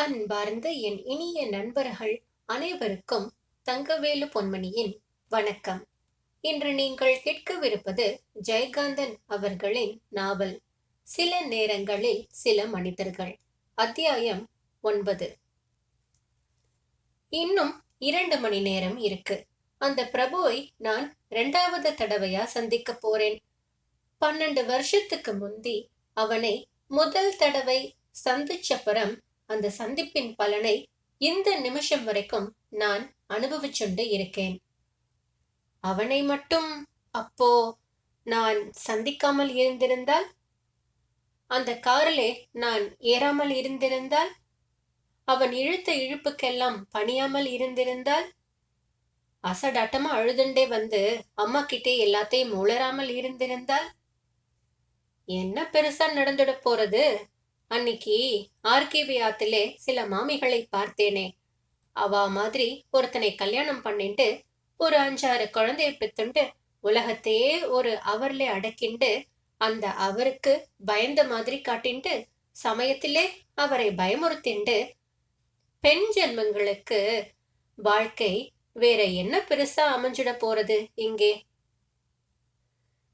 அன்பார்ந்த என் இனிய நண்பர்கள் அனைவருக்கும் தங்கவேலு பொன்மணியின் வணக்கம். இன்று நீங்கள் கேட்கவிருப்பது ஜெயகாந்தன் அவர்களின் நாவல் சில நேரங்களில் சில மனிதர்கள் அத்தியாயம் ஒன்பது. இன்னும் இரண்டு மணி நேரம் இருக்கு. அந்த பிரபுவை நான் இரண்டாவது தடவையா சந்திக்க போறேன். பன்னெண்டு வருஷத்துக்கு முந்தி அவனை முதல் தடவை சந்திச்சப்புறம் அந்த சந்திப்பின் பலனை இந்த நிமிஷம் வரைக்கும் நான் அனுபவிச்சுண்டு இருக்கேன். அவனை மட்டும் அப்போ நான் சந்திக்காமல் இருந்திருந்தால்? அந்த காரிலே நான் ஏறாமல் இருந்திருந்தால்? அவன் இழுத்த இழுப்புக்கெல்லாம் பணியாமல் இருந்திருந்தால்? அசடாட்டமா அழுதுண்டே வந்து அம்மா கிட்டே எல்லாத்தையும் உளராமல் இருந்திருந்தால்? என்ன பெருசா நடந்துட போறது? அன்னைக்கு ஆர்கேபி ஆத்திலே சில மாமிகளை பார்த்தேனே. அவா மாதிரி ஒருத்தனை கல்யாணம் பண்ணிட்டு ஒரு அஞ்சாறு குழந்தைய பெத்துண்டு உலகத்தையே ஒரு அவர்ல அடக்கிண்டு அந்த அவருக்கு பயந்த மாதிரி காட்டிண்டு சமயத்திலே அவரை பயமுறுத்திண்டு பெண் ஜென்மங்களுக்கு வாழ்க்கை வேற என்ன பெருசா அமைஞ்சிட போறது இங்கே?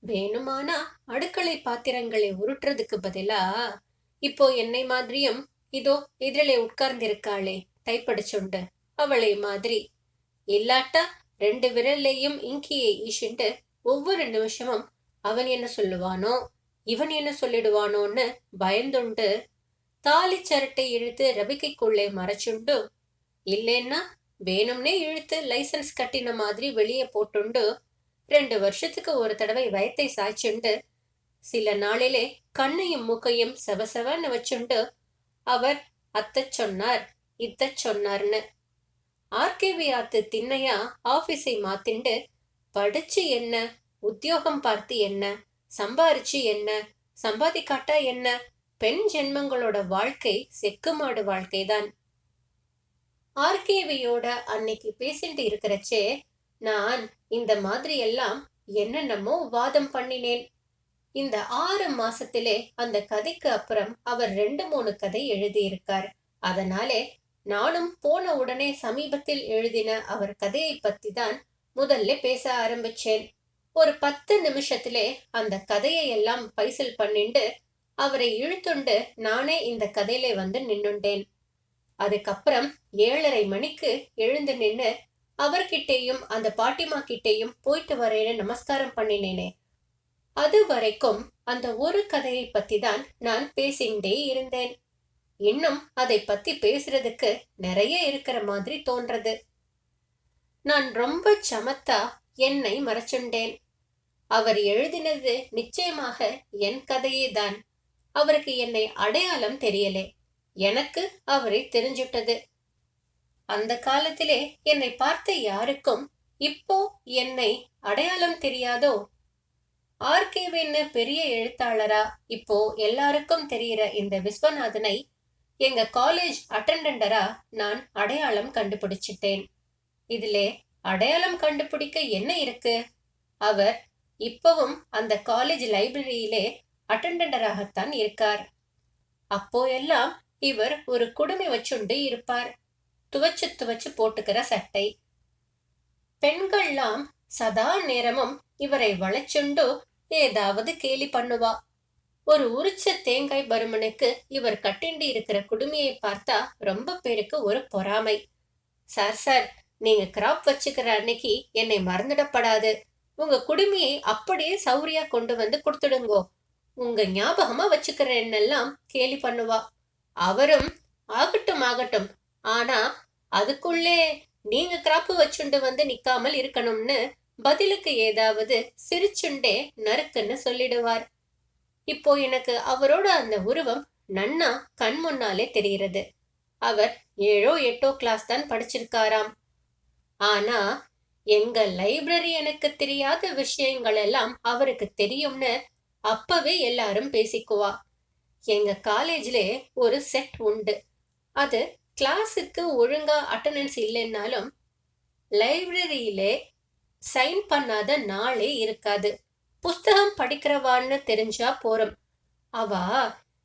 வேணுமானா அடுக்களை பாத்திரங்களை உருட்டுறதுக்கு பதிலா இப்போ என்னை மாதிரியும் இதோ எதிரிலே உட்கார்ந்திருக்காளே தைப்படிச்சுண்டு அவளை மாதிரி. இல்லாட்டா ரெண்டு விரல்லையும் இங்கியை ஈசிண்டு ஒவ்வொரு நிமிஷமும் அவன் என்ன சொல்லுவானோ இவன் என்ன சொல்லிடுவானோன்னு பயந்துண்டு தாலி சரட்டை இழுத்து ரபிக்கைக்குள்ளே மறைச்சுண்டு இல்லைன்னா வேணும்னே இழுத்து லைசன்ஸ் கட்டின மாதிரி வெளியே போட்டுண்டு ரெண்டு வருஷத்துக்கு ஒரு தடவை வயத்தை சாய்ச்சுண்டு சில நாளிலே கண்ணையும் மூக்கையும் செவசவன்னு வச்சுண்டு அவர் அத்த சொன்னார் இத்த சொன்னார்னு. ஆர்கேவி ஆத்து திண்ணையா ஆபீஸை மாத்திண்டு படிச்சு என்ன? உத்தியோகம் பார்த்து என்ன? சம்பாரிச்சு என்ன? சம்பாதிக்காட்டா என்ன? பெண் ஜென்மங்களோட வாழ்க்கை செக்குமாடு வாழ்க்கைதான். ஆர்கேவியோட அன்னைக்கு பேசிட்டு இருக்கிறச்சே நான் இந்த மாதிரி எல்லாம் என்னென்னமோ வாதம் பண்ணினேன். இந்த ஆறு மாசத்திலே அந்த கதைக்கு அப்புறம் அவர் ரெண்டு மூணு கதை எழுதியிருக்கார். அதனாலே நானும் போன உடனே சமீபத்தில் எழுதின அவர் கதையை பத்தி தான் முதல்ல பேச ஆரம்பிச்சேன். ஒரு பத்து நிமிஷத்திலே அந்த கதையை எல்லாம் பைசல் பண்ணிண்டு அவரை இழுத்துண்டு நானே இந்த கதையில வந்து நின்னுண்டேன். அதுக்கப்புறம் ஏழரை மணிக்கு எழுந்து நின்று அவர்கிட்டேயும் அந்த பாட்டிமா கிட்டேயும் போயிட்டு வரேன்னு நமஸ்காரம் பண்ணினேனே. அது வரைக்கும் அந்த ஒரு கதையை பத்தி தான் நான் பேசிண்டே இருந்தேன். இன்னும் அதை பத்தி பேசுறதுக்கு நிறைய இருக்கிற மாதிரி தோன்றது. நான் ரொம்ப சமத்தா என்னை மறைச்சுண்டேன். அவர் எழுதினது நிச்சயமாக என் கதையே தான் அவருக்கு என்னை அடையாளம் தெரியலே. எனக்கு அவரை தெரிஞ்சுட்டது. அந்த காலத்திலே என்னை பார்த்த யாருக்கும் இப்போ என்னை அடையாளம் தெரியாதோ ஆர்கேவின்னு பெரிய எழுத்தாளரா இப்போ எல்லாருக்கும் தெரியிற இந்த விஸ்வநாதனை எங்க காலேஜ் அட்டண்டண்டரா நான் அடையாளம் கண்டுபிடிச்சிட்டேன். இதிலே அடையாளம் கண்டுபிடிக்க என்ன இருக்கு? அவர் இப்பவும் அந்த காலேஜ் லைப்ரரியிலே அட்டண்டண்டராகத்தான் இருக்கார். அப்போ எல்லாம் இவர் ஒரு குடுமி வச்சுண்டு இருப்பார். துவச்சு துவச்சு போட்டுக்கிற சட்டை. பெண்கள்லாம் சதா நேரமும் இவரை வளைச்சுண்டு ஏதாவது கேலி பண்ணுவா. ஒரு உரிச்ச தேங்காய் பருமனுக்கு இவர் கட்டிண்டு இருக்கிற குடுமையை பார்த்தா ரொம்ப பேருக்கு ஒரு பொறாமை. சார் சார் நீங்க கிராப் வச்சுக்கிற அன்னைக்கு என்னை மறந்துடப்படாது. உங்க குடுமையை அப்படியே சௌரியா கொண்டு வந்து கொடுத்துடுங்கோ. உங்க ஞாபகமா வச்சுக்கிறேன்னெல்லாம் கேலி பண்ணுவா. அவரும் ஆகட்டும் ஆகட்டும். ஆனா அதுக்குள்ளே நீங்க கிராப்பு வச்சுண்டு வந்து நிக்காமல் இருக்கணும்னு பதிலுக்கு ஏதாவது சிரிச்சுண்டே நறுக்குன்னு சொல்லிடுவார். இப்போ எனக்கு அவரோட அந்த உருவம் நன்னா கண் முன்னாலே தெரிகிறது. அவர் ஏழோ எட்டோ கிளாஸ் தான் படிச்சிருக்காராம். ஆனா எங்க லைப்ரரி எனக்கு தெரியாத விஷயங்கள் எல்லாம் அவருக்கு தெரியும்னு அப்பவே எல்லாரும் பேசிக்குவா. எங்க காலேஜ்ல ஒரு செட் உண்டு. அது கிளாஸுக்கு ஒழுங்கா அட்டண்டன்ஸ் இல்லைன்னாலும் லைப்ரரியிலே சைன் பண்ணாத நாளே இருக்காது. புஸ்தகம் படிக்கிறவான்னு தெரிஞ்சா போறோம். அவ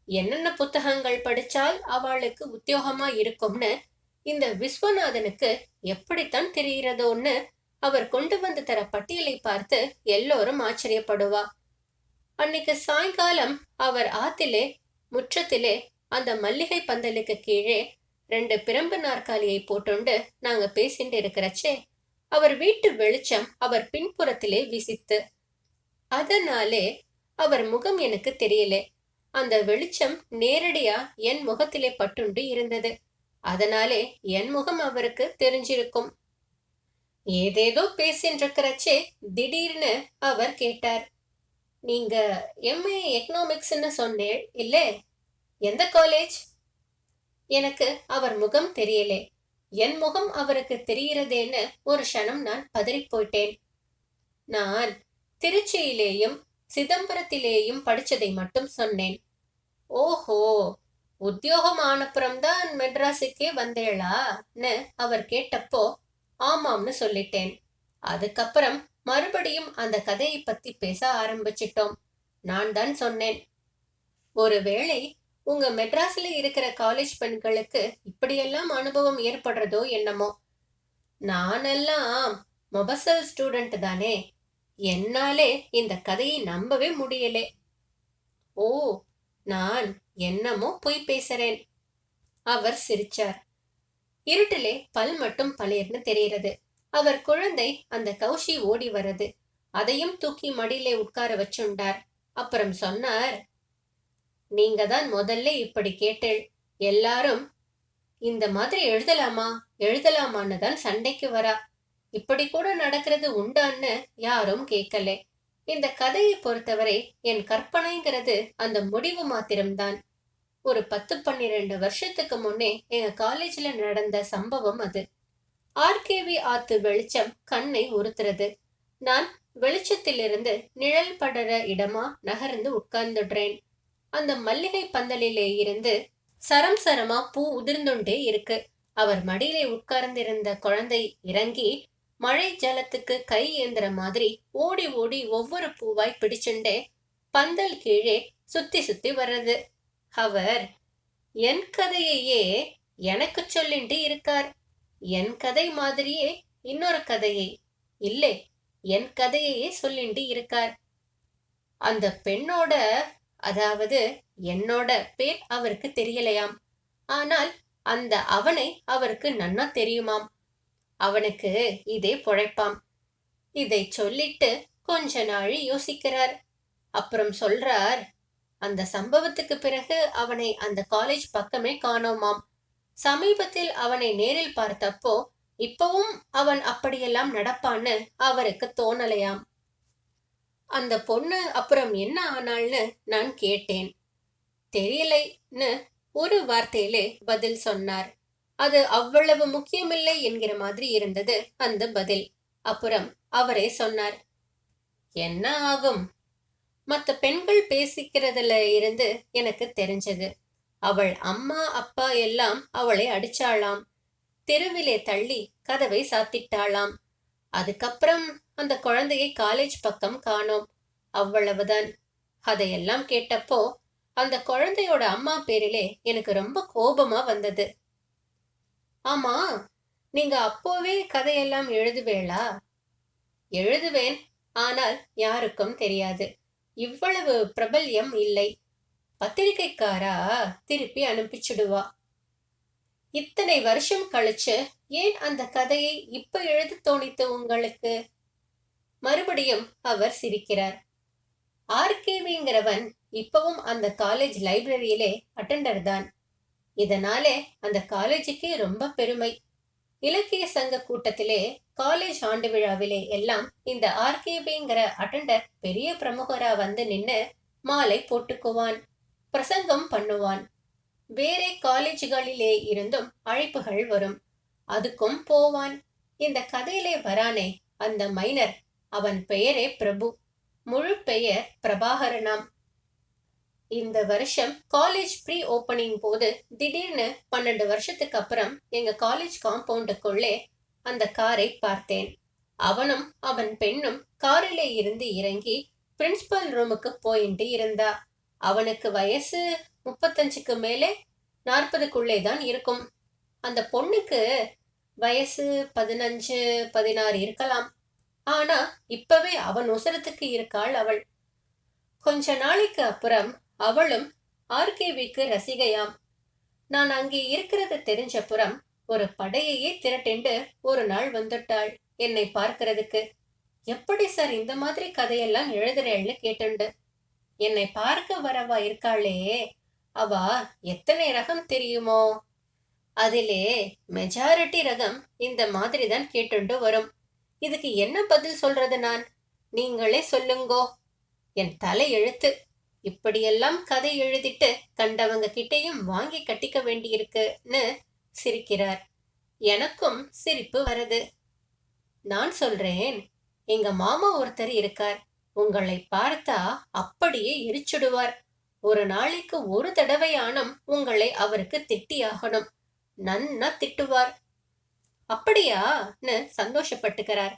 என்னென்ன புத்தகங்கள் படிச்சால் அவளுக்கு உத்தியோகமா இருக்கும்னு இந்த விஸ்வநாதனுக்கு எப்படித்தான் தெரிகிறதோன்னு அவர் கொண்டு வந்து தர பட்டியலை பார்த்து எல்லோரும் ஆச்சரியப்படுவா. அன்னைக்கு சாயங்காலம் அவர் ஆத்திலே முற்றத்திலே அந்த மல்லிகை பந்தலுக்கு கீழே ரெண்டு பிரம்பு நாற்காலியை போட்டுண்டு நாங்க பேசிட்டு இருக்கிறச்சே அவர் வீட்டு வெளிச்சம் அவர் பின்புறத்திலே விசித்து. அதனாலே அவர் முகம் எனக்கு தெரியல. அந்த வெளிச்சம் நேரடியா என் முகத்திலே பட்டுண்டு இருந்தது. அதனாலே என் முகம் அவருக்கு தெரிஞ்சிருக்கும். ஏதேதோ பேசின்றிருக்கிறச்சே திடீர்னு அவர் கேட்டார். நீங்க எம்ஏ எக்கனாமிக்ஸ்னு சொன்னேன் இல்லே? எந்த காலேஜ் எனக்கு அவர் முகம் தெரியலே. என் முகம் அவருக்கு தெரிகிறதேன்னு ஒரு க்ஷணம் நான் பதறி போயிட்டேன் நான் திருச்சியிலேயும் சிதம்பரத்திலேயும் படிச்சதை மட்டும் சொன்னேன். ஓஹோ உத்தியோகம் ஆனப்புறம்தான் மெட்ராஸுக்கே வந்தேளான்னு அவர் கேட்டப்போ ஆமாம்னு சொல்லிட்டேன். அதுக்கப்புறம் மறுபடியும் அந்த கதையை பத்தி பேச ஆரம்பிச்சிட்டோம். நான் தான் சொன்னேன். ஒருவேளை உங்க மெட்ராஸ்ல இருக்கிற காலேஜ் பெண்களுக்கு இப்படியெல்லாம் அனுபவம் ஏற்படுறதோ என்னமோ? நானெல்லாம் மொபசல் ஸ்டூடெண்ட் தானே. என்னாலே இந்த கதையை நம்பவே முடியலே. ஓ நான் என்னமோ பொய் பேசுறேன். அவர் சிரிச்சார். இருட்டிலே பல் மட்டும் பளிர்னு தெரிகிறது. அவர் குழந்தை அந்த கௌஷி ஓடி வர்றது. அதையும் தூக்கி மடியிலே உட்கார வச்சுண்டார். அப்புறம் சொன்னார் நீங்க தான் முதல்ல இப்படி கேட்டேள். எல்லாரும் இந்த மாதிரி எழுதலாமா? எழுதலாமான்னு தான் சண்டைக்கு வரா. இப்படி கூட நடக்கிறது உண்டான்னு யாரும் கேட்கல. இந்த கதையை பொறுத்தவரை என் கற்பனைங்கிறது அந்த முடிவு மாத்திரம்தான். ஒரு பத்து பன்னிரெண்டு வருஷத்துக்கு முன்னே எங்க காலேஜ்ல நடந்த சம்பவம் அது. ஆர்கேவி ஆத்து வெளிச்சம் கண்ணை உறுத்துறது. நான் வெளிச்சத்திலிருந்து நிழல் படற இடமா நகர்ந்து உட்கார்ந்துடுறேன். அந்த மல்லிகை பந்தலிலே இருந்து சரம் சரமா பூ உதிர்ந்துண்டே இருக்கு. அவர் மடியிலே உட்கார்ந்திருந்த குழந்தை இறங்கி மழை ஜலத்துக்கு கை ஏந்திர மாதிரி ஓடி ஓடி ஒவ்வொரு பூவாய் பிடிச்சுண்டே பந்தல் கீழே சுத்தி சுத்தி வர்றது. அவர் என் கதையையே எனக்கு சொல்லிண்டு இருக்கார். என் கதை மாதிரியே இன்னொரு கதையை. இல்லை என் கதையையே சொல்லிண்டு இருக்கார். அந்த பெண்ணோட அதாவது என்னோட பேர் அவருக்கு தெரியலையாம். ஆனால் அந்த அவனை அவருக்கு நன்னா தெரியுமாம். அவனுக்கு இதே பொழைப்பாம். இதை சொல்லிட்டு கொஞ்ச நாழி யோசிக்கிறார். அப்புறம் சொல்றார் அந்த சம்பவத்துக்கு பிறகு அவனை அந்த காலேஜ் பக்கமே காணோமாம். சமீபத்தில் அவனை நேரில் பார்த்தப்போ இப்பவும் அவன் அப்படியெல்லாம் நடப்பான்னு அவருக்கு தோணலையாம். அந்த பொண்ணு அப்புறம் என்ன ஆனாள்னு நான் கேட்டேன். தெரியலைன்னு ஒரு வார்த்தையிலே பதில் சொன்னார். அது அவ்வளவு முக்கியமில்லை என்கிற மாதிரி இருந்தது அந்த பதில். அப்புறம் அவரே சொன்னார். என்ன ஆகும்? மத்த பெண்கள் பேசிக்கிறதுல இருந்து எனக்கு தெரிஞ்சது. அவள் அம்மா அப்பா எல்லாம் அவளை அடிச்சாளாம். தெருவிலே தள்ளி கதவை சாத்திட்டாளாம். அதுக்கப்புறம் அந்த குழந்தையை காலேஜ் பக்கம் காணோம். அவ்வளவுதான். அதையெல்லாம் கேட்டப்போ அந்த குழந்தையோட அம்மா பேரிலே எனக்கு ரொம்ப கோபமா வந்தது. ஆமா நீங்க அப்போவே கதையெல்லாம் எழுதுவேளா? எழுதுவேன். ஆனால் யாருக்கும் தெரியாது. இவ்வளவு பிரபல்யம் இல்லை. பத்திரிகைக்காரா திருப்பி அனுப்பிச்சுடுவா. இத்தனை வருஷம் கழிச்சு ஏன் அந்த கதையை இப்ப எழுத தோணித்து உங்களுக்கு? மறுபடியும் அவர் சிரிக்கிறார். ஆர்கேவிங்கிறவன் இப்பவும் அந்த காலேஜ் லைப்ரரியிலே அட்டண்டர் தான். இதனாலே அந்த காலேஜுக்கே ரொம்ப பெருமை. இலக்கிய சங்க கூட்டத்திலே காலேஜ் ஆண்டு விழாவிலே எல்லாம் இந்த ஆர்கேபிங்கிற அட்டெண்டர் பெரிய பிரமுகரா வந்து நின்னு மாலை போட்டுக்குவான் பிரசங்கம் பண்ணுவான். வேறே காலேஜ்களிலே இருந்தும் அழைப்புகள் வரும். அதுக்கும் போவான். இந்த கதையிலே வரானே அந்த மைனர் அவன் பெயரே பிரபு. முழு பெயர் பிரபாகரனாம். இந்த வருஷம் காலேஜ் ப்ரீ ஓப்பனிங் போது திடீர்னு பன்னெண்டு வருஷத்துக்கு அப்புறம் எங்க காலேஜ் காம்பவுண்டுக்குள்ளே அந்த காரை பார்த்தேன். அவனும் அவன் பெண்ணும் காரிலே இருந்து இறங்கி பிரின்சிபல் ரூமுக்கு போயிட்டு இருந்தா. அவனுக்கு வயசு முப்பத்தஞ்சுக்கு மேலே நாற்பதுக்குள்ளே தான் இருக்கும். அந்த பொண்ணுக்கு வயசு பதினஞ்சு பதினாறு இருக்கலாம். ஆனா இப்பவே அவன் உசரத்துக்கு இருக்காள் அவள். கொஞ்ச நாளைக்கு அப்புறம் அவளும் ஆர்கேவிக்கு ரசிகையாம். நான் அங்கே இருக்கிறது தெரிஞ்சப்புறம் ஒரு படையையே திரட்டிண்டு ஒரு நாள் வந்துட்டாள் என்னை பார்க்கறதுக்கு. எப்படி சார் இந்த மாதிரி கதையெல்லாம் எழுதுறேன்னு கேட்டுண்டு. என்னை பார்க்க வரவா இருக்காளே. அவ எத்தனை ரகம் தெரியுமோ? அதிலே மெஜாரிட்டி ரகம் இந்த மாதிரி தான் கேட்டுண்டு வரும். இதுக்கு என்ன பதில் சொல்றது நான்? நீங்களே சொல்லுங்கோ. என் தலை எழுத்து. இப்படியெல்லாம் கதை எழுதிட்டு கண்டவங்க கிட்டேயும் வாங்கி கட்டிக்க வேண்டியிருக்குன்னு சிரிக்கிறார். எனக்கும் சிரிப்பு வருது. நான் சொல்றேன் எங்க மாமா ஒருத்தர் இருக்கார். உங்களை பார்த்தா அப்படியே எரிச்சுடுவார். ஒரு நாளைக்கு ஒரு தடவையானும் உங்களை அவருக்கு திட்டியாகணும். நன்னா திட்டுவார். அப்படியான்னு சந்தோஷப்பட்டுக்கிறார்.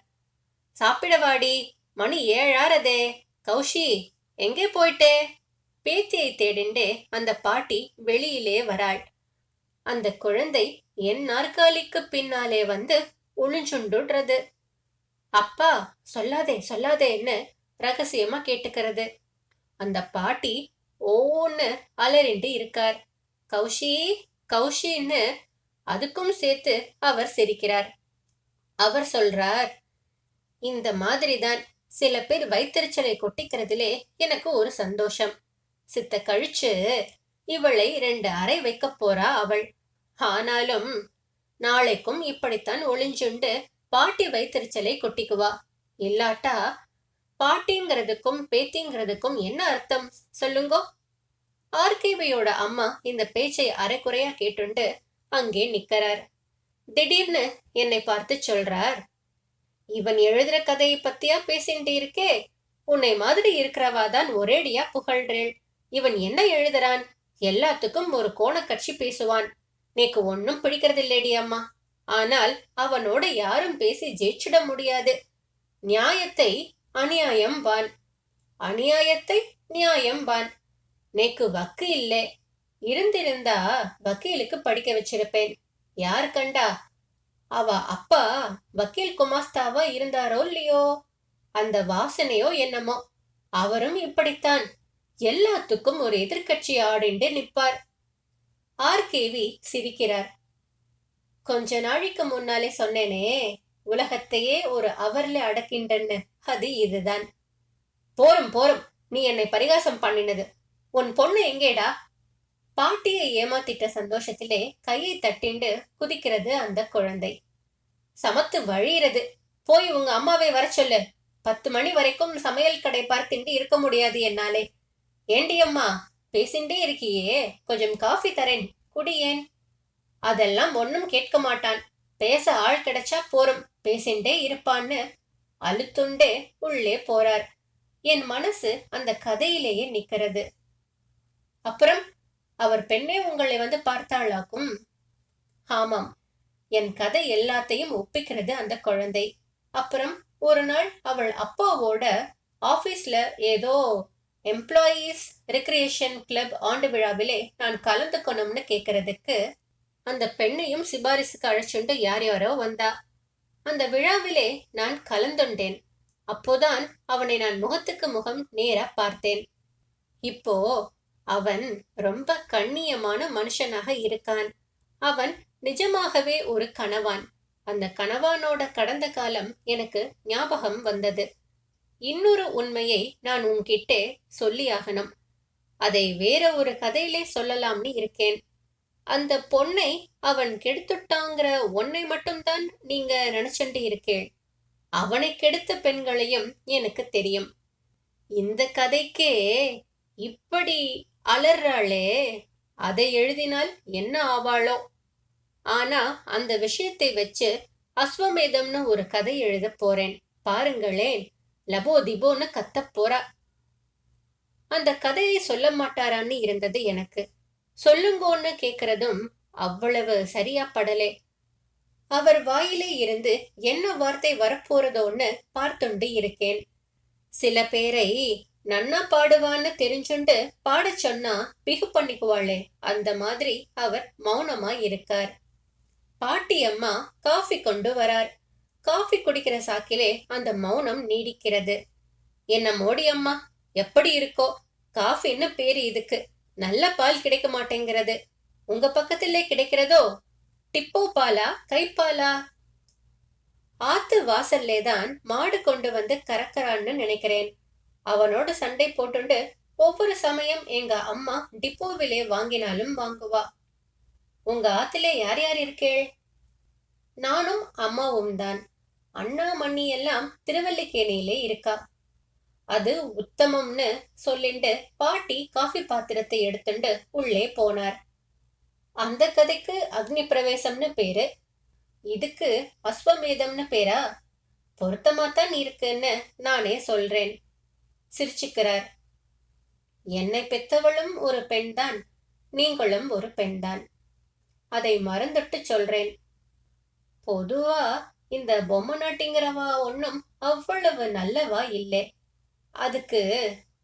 சாப்பிடவாடி மணி ஏழாறதே. கௌஷி எங்கே போயிட்டே? பேத்தியை தேடிண்டே அந்த பாட்டி வெளியிலே வராள். அந்த குழந்தை என் நாற்காலிக்கு பின்னாலே வந்து ஒளிஞ்சுண்டுடுறது அப்பா சொல்லாதே சொல்லாதேன்னு ரகசியமா கேட்டுக்கிறது. அந்த பாட்டி ஓன்னு அலறிண்டு இருக்கார். கௌஷி கௌஷின்னு அதுக்கும் சேர்த்து அவர் சிரிக்கிறார். அவர் சொல்றார் இந்த மாதிரிதான் சில பேர் வைத்தறிச்சலை கொட்டிக்கிறதுலே எனக்கு ஒரு சந்தோஷம். சித்த கழிச்சு இவளை ரெண்டு அறை வைக்க போறா அவள். ஆனாலும் நாளைக்கும் இப்படித்தான் ஒளிஞ்சுண்டு பாட்டி வைத்தறிச்சலை கொட்டிக்குவா. இல்லாட்டா பாட்டிங்கிறதுக்கும் பேத்திங்கிறதுக்கும் என்ன அர்த்தம்? சொல்லுங்கோ. ஆர்கேவியோட அம்மா இந்த பேச்சை அரைக்குறையா கேட்டுண்டு அங்கே நிக்கிறார். திடீர்னு என்னை பார்த்து சொல்றார் இவன் எழுதுற கதையை பத்தியா பேசிட்டு இருக்கே உன்னை மாதிரி இருக்கிறவா தான் ஒரேடியா புகழ்றேள். இவன் என்ன எழுதுறான்? எல்லாத்துக்கும் ஒரு கோணக்கட்சி பேசுவான். நேக்கு ஒன்னும் பிடிக்கிறதில்லேடி அம்மா. ஆனால் அவனோட யாரும் பேசி ஜெயிச்சிட முடியாது. நியாயத்தை அநியாயம் பான் அநியாயத்தை நியாயம் பான் நேக்கு வக்கு இல்லை. இருந்திருந்தா வக்கீலுக்கு படிக்க வச்சிருப்பேன். யார் கண்டா? அவ அப்பா வக்கீல் குமாஸ்தாவா இருந்தாரோ இல்லையோ? அந்த வாசனையோ என்னமோ? அவரும் இப்படித்தான். எல்லாத்துக்கும் ஒரு எதிர்கட்சி ஆடிண்டு நிற்பார். ஆர்கேவி சிரிக்கிறார். கொஞ்ச நாளைக்கு முன்னாலே சொன்னேனே உலகத்தையே ஒரு அவர்ல அடக்கின்றன்னு அது இதுதான். போரும் போரும். நீ என்னை பரிகாசம் பண்ணினது. உன் பொண்ணு எங்கேடா? பாட்டியை ஏமாத்திட்ட சந்தோஷத்திலே கையை தட்டிண்டு குதிக்கிறது அந்த குழந்தை. சமத்து வழியிறது. போய் உங்க அம்மாவை வர சொல்லு. பத்து மணி வரைக்கும் சமையல் கடை பார்த்துட்டு இருக்க முடியாது என்னாலே. ஏண்டி அம்மா பேசிண்டே இருக்கியே. கொஞ்சம் காஃபி தரேன். குடியேன் அதெல்லாம் ஒன்னும் கேட்க மாட்டான். பேச ஆள் கிடைச்சா போரும். பேசிண்டே இருப்பான்னு அழுத்துண்டே உள்ளே போறார். என் மனசு அந்த கதையிலேயே நிக்கிறது அப்புறம் அவர் பெண்ணே உங்களை வந்து பார்த்தாளாக்கும். ஆமாம் என் கதை எல்லாத்தையும் ஒப்பிக்கிறது அந்த குழந்தை. அப்புறம் ஒரு நாள் அவள் அப்பாவோட ஆபீஸ்ல ஏதோ எம்ப்ளாயீஸ் ரெக்ரியேஷன் கிளப் ஆண்டு விழாவிலே நான் கலந்துக்கணும்னு கேட்கறதுக்கு அந்த பெண்ணையும் சிபாரிசுக்கு அழைச்சுண்டு யார் யாரோ வந்தா. அந்த விழாவிலே நான் கலந்துண்டேன். அப்போதான் அவனை நான் முகத்துக்கு முகம் நேரா பார்த்தேன். இப்போ அவன் ரொம்ப கண்ணியமான மனுஷனாக இருக்கான். அவன் நிஜமாகவே ஒரு கணவான். அந்த கணவானோட கடந்த காலம் எனக்கு ஞாபகம் வந்தது. இன்னொரு உண்மையை நான் உன்கிட்டே சொல்லியாகணும் அதை வேற ஒரு கதையிலே சொல்லலாம்னு இருக்கேன். அந்த பொண்ணை அவன் கெடுத்துட்டாங்கிற ஒன்னை மட்டும்தான் நீங்க நினைச்சுட்டு இருக்கேள் அவனை கெடுத்த பெண்களையும் எனக்கு தெரியும். இந்த கதைக்கே இப்படி அலறாளே அதை எழுதினால் என்ன ஆவாளோ? ஆனா அந்த விஷயத்தை வச்சு அஸ்வமேதம்னு ஒரு கதை எழுத போறேன். பாருங்களேன் லபோ திபோன்னு கத்த போறா. அந்த கதையை சொல்ல மாட்டாரான்னு இருந்தது எனக்கு. சொல்லுங்கோன்னு கேக்குறதும் அவ்வளவு சரியா படலே. அவர் வாயிலே இருந்து என்ன வார்த்தை வரப்போறதோன்னு பார்த்துண்டு இருக்கேன். சில பேரை நன்னா பாடுவான்னு தெரிஞ்சுண்டு பாடச் சொன்னா பிகு பண்ணிக்குவாளே. அந்த மாதிரி அவர் மௌனமா இருக்கார். பாட்டி அம்மா காஃபி கொண்டு வரார். காஃபி குடிக்கிற சாக்கிலே அந்த மௌனம் நீடிக்கிறது. என்ன மோடி அம்மா எப்படி இருக்கோ? காஃபின்னு பேரு இதுக்கு. நல்ல பால் கிடைக்க மாட்டேங்கிறது. உங்க பக்கத்திலே கிடைக்கிறதோ? டிப்போ பாலா கைப்பாலா ஆத்து வாசல்லே தான் மாடு கொண்டு வந்து கறக்கறான்னு நினைக்கிறேன். அவனோட சண்டை போட்டுண்டு ஒவ்வொரு சமயம் எங்க அம்மா டிப்போவிலே வாங்கினாலும் வாங்குவா. உங்க ஆத்திலே யார் யார் இருக்கேள்? நானும் அம்மாவும் தான். அண்ணா மண்ணி எல்லாம் திருவல்லிக்கேணியிலே இருக்கா. அது உத்தமம்னு சொல்லிண்டு பாட்டி காஃபி பாத்திரத்தை எடுத்துண்டு உள்ளே போனார். அந்த கதைக்கு அக்னி பிரவேசம்னு பேரு. இதுக்கு அஸ்வமேதம்னு பேரா? பொருத்தமாத்தான் இருக்குன்னு நானே சொல்றேன். சிரிச்சுக்கிறார். என்னை பெத்தவளும் ஒரு பெண்தான் நீங்களும் ஒரு பெண்தான். அதை மறந்துட்டு சொல்றேன். பொதுவா இந்த பொம்மை நாட்டிங்கிறவா ஒன்றும் அவ்வளவு நல்லவா இல்லை. அதுக்கு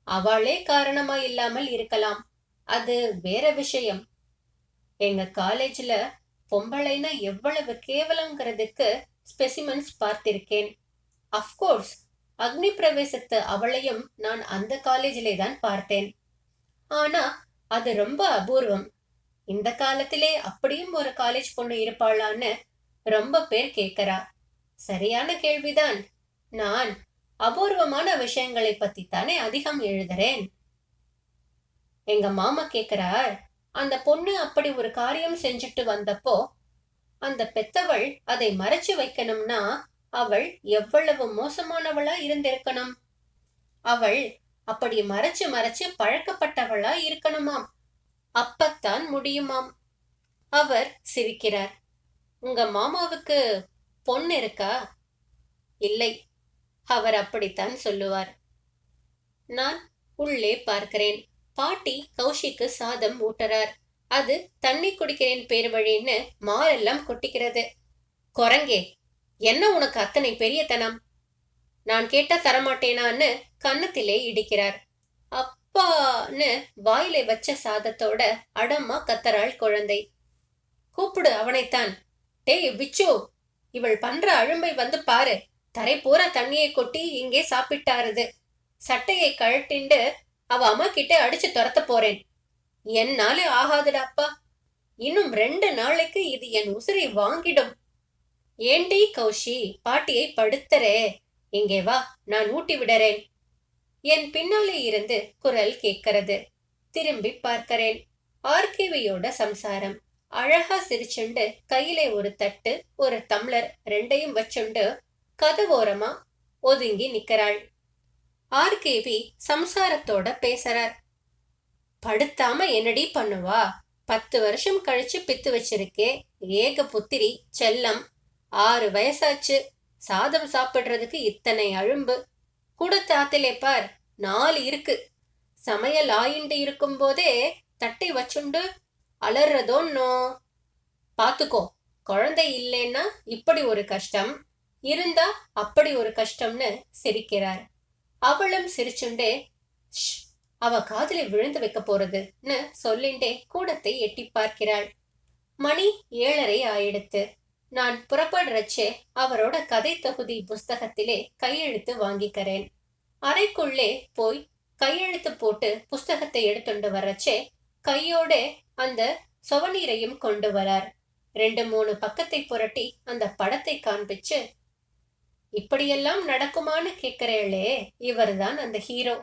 அவளே காரணமா இல்லாமல் இருக்கலாம். அது வேற விஷயம். எங்க காலேஜ்ல பொம்பளைனா எவ்வளவு கேவலங்கிறதுக்கு ஸ்பெசிமன்ஸ் பார்த்திருக்கேன். அஃப்கோர்ஸ் அக்னி பிரவேசத்து அவளையும் நான் அந்த காலேஜிலே தான் பார்த்தேன். ஆனா அது ரொம்ப அபூர்வம். இந்த காலத்திலே அப்படியும் ஒரு காலேஜ் பொண்ணு இருப்பாளான்னு ரொம்ப பேர் கேட்கறா சரியான கேள்விதான். நான் அபூர்வமான விஷயங்களை பத்தி தானே அதிகம் எழுதுறேன். எங்க மாமா கேக்குறார் அந்த பொண்ணு அப்படி ஒரு காரியம் செஞ்சுட்டு வந்தப்போ அந்த பெத்தவள் அதை மறைச்சு வைக்கணும்னா அவள் எவ்வளவு மோசமானவளா இருந்திருக்கணும்? அவள் அப்படி மறைச்சு மறைச்சு பழக்கப்பட்டவளா இருக்கணுமாம். அப்பத்தான் முடியுமாம். அவர் சிரிக்கிறார். உங்க மாமாவுக்கு பொண்ணு இருக்கா? இல்லை. அவர் அப்படித்தான் சொல்லுவார். நான் உள்ளே பார்க்கிறேன். பாட்டி கௌஷிக்கு சாதம் ஊட்டுறார். அது தண்ணி குடிக்கிறேன் பேர் வழின்னு மாரெல்லாம் கொட்டிக்கிறது. குரங்கே என்ன உனக்கு அத்தனை பெரியத்தனம்? நான் கேட்டா தரமாட்டேனான்னு கன்னத்திலே இடிக்கிறார். அப்பான்னு வாயிலை வச்ச சாதத்தோட அடம்மா கத்தராள் குழந்தை. கூப்பிடு அவனைத்தான். டேய் விச்சு இவள் பண்ற அழும்பை வந்து பாரு. தரை பூரா தண்ணியை கொட்டி இங்கே சாப்பிட்டாருது. சட்டையை கழட்டிண்டு அவ அம்மா கிட்ட அடிச்சு துரத்த போறேன். என்னாலே ஆகாதுடாப்பா இன்னும் ரெண்டு நாளைக்கு இது என் உசுரை வாங்கிடும். ஏண்டி கௌஷி? பாட்டியை படுத்தரே இங்கே வா நான் ஊட்டி விடறேன். என் பின்னாலே இருந்து குரல் கேட்கிறது. திரும்பி பார்க்கிறேன். ஆர்கேவியோட சம்சாரம். அழகா சிரிச்சுண்டு கையிலே ஒரு தட்டு ஒரு தம்ளர் ரெண்டையும் வச்சுண்டு கதவோரமா ஒதுங்கி நிக்கிறாள். ஆர்கேவி சம்சாரத்தோட பேசுறார். படுத்தாம என்னடி பண்ணுவா? பத்து வருஷம் கழிச்சு பித்து வச்சிருக்கே. ஏக புத்திரி செல்லம். ஆறு வயசாச்சு. சாதம் சாப்பிடுறதுக்கு இத்தனை அழும்பு. கொடுத்த ஆத்திலே பார் நாலு இருக்கு. சமையல் ஆயிண்டு இருக்கும் போதே தட்டை வச்சுண்டு அலறதோன்னோ. பாத்துக்கோ குழந்தை இல்லைன்னா இப்படி ஒரு கஷ்டம் இருந்தா அப்படி ஒரு கஷ்டம்னு சிரிக்கிறார். அவளும் சிரிச்சுண்டே "ஷ், அவ காதலை விழுந்து வைக்க போறதுன்னு சொல்லிண்டே கூடத்தை எட்டி பார்க்கிறாள். மணி ஏழரை ஆயிடுத்து. நான் புறப்படுறச்சே அவரோட கதை தொகுதி புஸ்தகத்திலே கையெழுத்து வாங்கிக்கிறேன். அறைக்குள்ளே போய் கையெழுத்து போட்டு புஸ்தகத்தை எடுத்துண்டு வரச்சே கையோட அந்த சொவநீரையும் கொண்டு வரார். ரெண்டு மூணு பக்கத்தை புரட்டி அந்த படத்தை காண்பிச்சு இப்படியெல்லாம் நடக்குமான்னு கேட்கிறேளே இவர்தான் அந்த ஹீரோ.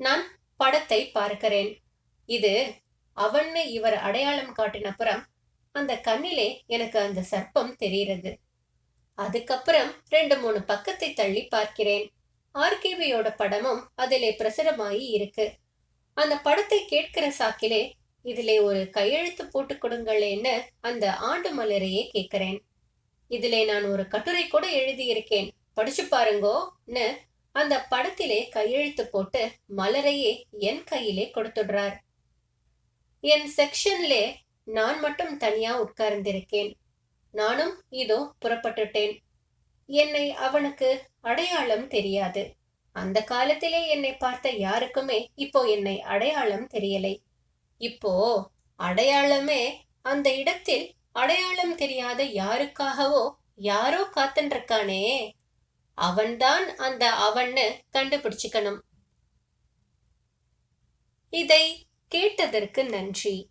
நான் படத்தை பார்க்கிறேன். இது அவன்னு இவர் அடையாளம் காட்டினப்புறம் அந்த கண்ணிலே எனக்கு அந்த சர்ப்பம் தெரிகிறது. அதுக்கப்புறம் ரெண்டு மூணு பக்கத்தை தள்ளி பார்க்கிறேன். ஆர்கேபியோட படமும் அதிலே பிரசுரமாயி இருக்கு. அந்த படத்தை கேட்கிற சாக்கிலே இதிலே ஒரு கையெழுத்து போட்டு கொடுங்களேன்னு அந்த ஆண்டு மலரையே கேட்கிறேன். இதிலே நான் ஒரு கட்டுரை கூட எழுதியிருக்கேன். படிச்சு பாருங்கோன்னு அந்த படத்திலே கையெழுத்து போட்டு மலரையே என் கையிலே கொடுத்துடுறார். என் செக்ஷன்லே நான் மட்டும் தனியா உட்கார்ந்திருக்கேன். நானும் இதோ புறப்பட்டுட்டேன். என்னை அவனுக்கு அடையாளம் தெரியாது. அந்த காலத்திலே என்னை பார்த்த யாருக்குமே இப்போ என்னை அடையாளம் தெரியலை. இப்போ அடையாளமே அந்த இடத்தில் அடையாளம் தெரியாத யாருக்காகவோ யாரோ காத்துருக்கானே அவன்தான் அந்த அவன்னு கண்டுபிடிச்சுக்கணும். இதை கேட்டதற்கு நன்றி.